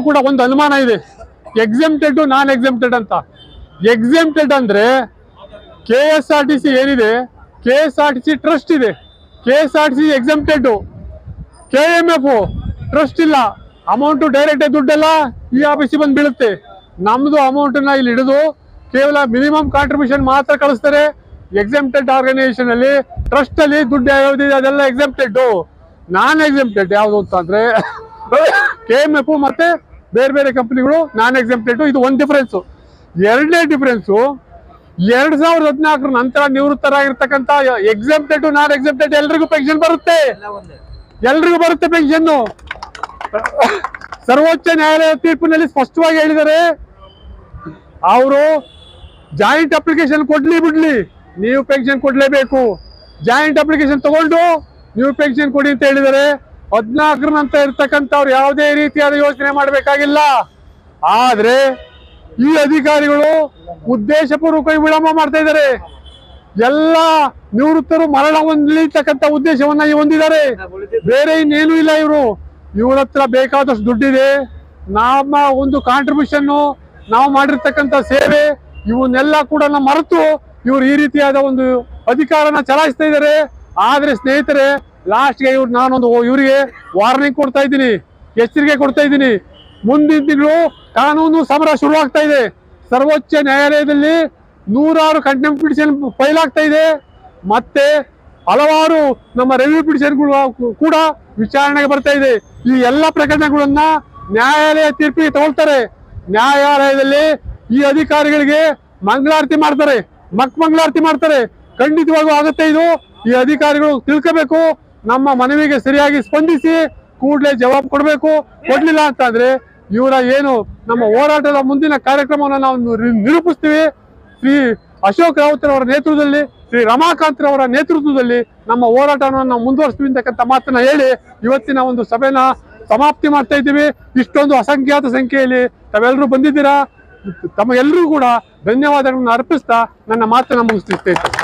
ಕೂಡ ಒಂದು ಅನುಮಾನ ಇದೆ. ಎಕ್ಸೆಂಪ್ಟೆಡ್ ನಾನ್ ಎಕ್ಸೆಂಪ್ಟೆಡ್ ಅಂತ. ಎಕ್ಸೆಂಪ್ಟೆಡ್ ಅಂದ್ರೆ K S R T C ಏನಿದೆ? K S R T C trust ಇದೆ. K S R T C exempted K M F trust ಇಲ್ಲ. ಅಮೌಂಟ್ ಡೈರೆಕ್ಟ್ ದುಡ್ಡೆಲ್ಲ ಈ ಆಫೀಸಿಗೆ ಬಂದು ಬೀಳುತ್ತೆ. ನಮ್ದು ಅಮೌಂಟ್ನ ಇಲ್ಲಿ ಹಿಡಿದು ಕೇವಲ ಮಿನಿಮಮ್ ಕಾಂಟ್ರಿಬ್ಯೂಷನ್ ಮಾತ್ರ ಕಳಿಸ್ತಾರೆ. ಎಕ್ಸೆಂಪ್ಟೆಡ್ ಟ್ರಸ್ಟ್ ಅಲ್ಲಿ ದುಡ್ಡು ಯಾವುದಿದೆ ಅದೆಲ್ಲ ಎಕ್ಸೆಂಪ್ಟೆಡ್ ನಾನ್ ಎಕ್ಸೆಂಪ್ಟೆಡ್ ಯಾವುದು ಅಂತಂದ್ರೆ ಕೆ ಎಂ ಎಫ್ ಮತ್ತೆ ಬೇರೆ ಬೇರೆ ಕಂಪ್ನಿಗಳು ನಾನ್ ಎಕ್ಸೆಂಪ್ಟೆಡ್ ಇದು ಒಂದು ಡಿಫರೆನ್ಸ್ ಎರಡನೇ ಡಿಫ್ರೆನ್ಸು ಎರಡ್ ಸಾವಿರದ ಹದಿನಾಲ್ಕರ ನಂತರ ನಿವೃತ್ತರಾಗಿರ್ತಕ್ಕಂಥ ಎಕ್ಸೆಂಪ್ಟೆಡ್ ನಾನ್ ಎಕ್ಸೆಂಪ್ಟೆಡ್ ಎಲ್ರಿಗೂ ಪೆನ್ಷನ್ ಬರುತ್ತೆ. ಎಲ್ರಿಗೂ ಬರುತ್ತೆ ಪೆನ್ಷನ್ ಸರ್ವೋಚ್ಚ ನ್ಯಾಯಾಲಯ ತೀರ್ಪಿನಲ್ಲಿ ಸ್ಪಷ್ಟವಾಗಿ ಹೇಳಿದರೆ, ಅವರು ಜಾಯಿಂಟ್ ಅಪ್ಲಿಕೇಶನ್ ಕೊಡ್ಲಿ ಬಿಡ್ಲಿ, ನೀವು ಪೆನ್ಷನ್ ಕೊಡ್ಲೇಬೇಕು. ಜಾಯಿಂಟ್ ಅಪ್ಲಿಕೇಶನ್ ತಗೊಂಡು ನೀವು ಪೆನ್ಷನ್ ಕೊಡಿ ಅಂತ ಹೇಳಿದ್ದಾರೆ ಹದಿನಾಲ್ಕರ ನಂತರ ಇರ್ತಕ್ಕಂಥವ್ರು ಯಾವುದೇ ರೀತಿಯಾದ ಯೋಚನೆ ಮಾಡಬೇಕಾಗಿಲ್ಲ. ಆದ್ರೆ ಈ ಅಧಿಕಾರಿಗಳು ಉದ್ದೇಶಪೂರ್ವಕವಾಗಿ ವಿಳಂಬ ಮಾಡ್ತಾ ಇದ್ದಾರೆ. ಎಲ್ಲ ನಿವೃತ್ತರು ಮರಣ ಹೊಂದಲಿರ್ತಕ್ಕಂಥ ಉದ್ದೇಶವನ್ನ ಹೊಂದಿದ್ದಾರೆ. ಬೇರೆ ಇನ್ನೇನು ಇಲ್ಲ ಇವರು. ಇವ್ರ ಹತ್ರ ಬೇಕಾದಷ್ಟು ದುಡ್ಡಿದೆ. ನಮ್ಮ ಒಂದು ಕಾಂಟ್ರಿಬ್ಯೂಷನ್ ನಾವು ಮಾಡಿರ್ತಕ್ಕಂಥ ಸೇವೆ ಇವನ್ನೆಲ್ಲ ಕೂಡ ಮರೆತು ಇವರು ಈ ರೀತಿಯಾದ ಒಂದು ಅಧಿಕಾರನ ಚಲಾಯಿಸ್ತಾ ಇದ್ದಾರೆ. ಆದ್ರೆ ಸ್ನೇಹಿತರೆ ಲಾಸ್ಟ್ಗೆ ಇವ್ರು ನಾನೊಂದು ಇವರಿಗೆ ವಾರ್ನಿಂಗ್ ಕೊಡ್ತಾ ಇದ್ದೀನಿ. ಎಚ್ಚರಿಕೆ ಕೊಡ್ತಾ ಇದ್ದೀನಿ. ಮುಂದಿನ ತಿಂಗಳು ಕಾನೂನು ಸಮರ ಶುರುವಾಗ್ತಾ ಇದೆ. ಸರ್ವೋಚ್ಚ ನ್ಯಾಯಾಲಯದಲ್ಲಿ ನೂರಾರು ಕಂಟೆಂಪ್ ಪಿಟಿಷನ್ ಫೈಲ್ ಆಗ್ತಾ ಇದೆ. ಮತ್ತೆ ಹಲವಾರು ನಮ್ಮ ರೆವಿನ್ಯೂ ಪಿಟಿಷನ್ಗಳು ಕೂಡ ವಿಚಾರಣೆಗೆ ಬರ್ತಾ ಇದೆ. ಈ ಎಲ್ಲ ಪ್ರಕರಣಗಳನ್ನ ನ್ಯಾಯಾಲಯ ತೀರ್ಪಿಗೆ ತಗೊಳ್ತಾರೆ. ನ್ಯಾಯಾಲಯದಲ್ಲಿ ಈ ಅಧಿಕಾರಿಗಳಿಗೆ ಮಂಗಳಾರತಿ ಮಾಡ್ತಾರೆ. ಮಕ್ ಮಂಗಳಾರತಿ ಮಾಡ್ತಾರೆ. ಖಂಡಿತವಾಗೂ ಆಗುತ್ತೆ ಇದು. ಈ ಅಧಿಕಾರಿಗಳು ತಿಳ್ಕೋಬೇಕು. ನಮ್ಮ ಮನವಿಗೆ ಸರಿಯಾಗಿ ಸ್ಪಂದಿಸಿ ಕೂಡಲೇ ಜವಾಬ್ ಕೊಡಬೇಕು. ಕೊಡ್ಲಿಲ್ಲ ಅಂತಂದ್ರೆ ಇವರ ಏನು ನಮ್ಮ ಹೋರಾಟದ ಮುಂದಿನ ಕಾರ್ಯಕ್ರಮವನ್ನು ನಾವು ನಿರು- ನಿರೂಪಿಸ್ತೀವಿ. ಶ್ರೀ ಅಶೋಕ್ ರಾವತ್ ಅವರ ನೇತೃತ್ವದಲ್ಲಿ, ಶ್ರೀ ರಮಾಕಾಂತ್ ಅವರ ನೇತೃತ್ವದಲ್ಲಿ ನಮ್ಮ ಹೋರಾಟವನ್ನು ನಾವು ಮುಂದುವರಿಸ್ತೀವಿ ಅಂತಕ್ಕಂಥ ಮಾತನ್ನ ಹೇಳಿ ಇವತ್ತಿನ ಒಂದು ಸಭೆನ ಸಮಾಪ್ತಿ ಮಾಡ್ತಾ ಇದ್ದೀವಿ. ಇಷ್ಟೊಂದು ಅಸಂಖ್ಯಾತ ಸಂಖ್ಯೆಯಲ್ಲಿ ತಾವೆಲ್ಲರೂ ಬಂದಿದ್ದೀರಾ. ತಮಗೆಲ್ಲರೂ ಕೂಡ ಧನ್ಯವಾದಗಳನ್ನು ಅರ್ಪಿಸ್ತಾ ನನ್ನ ಮಾತನ್ನ ಮುಗಿಸ್ತಿರ್ತೇನೆ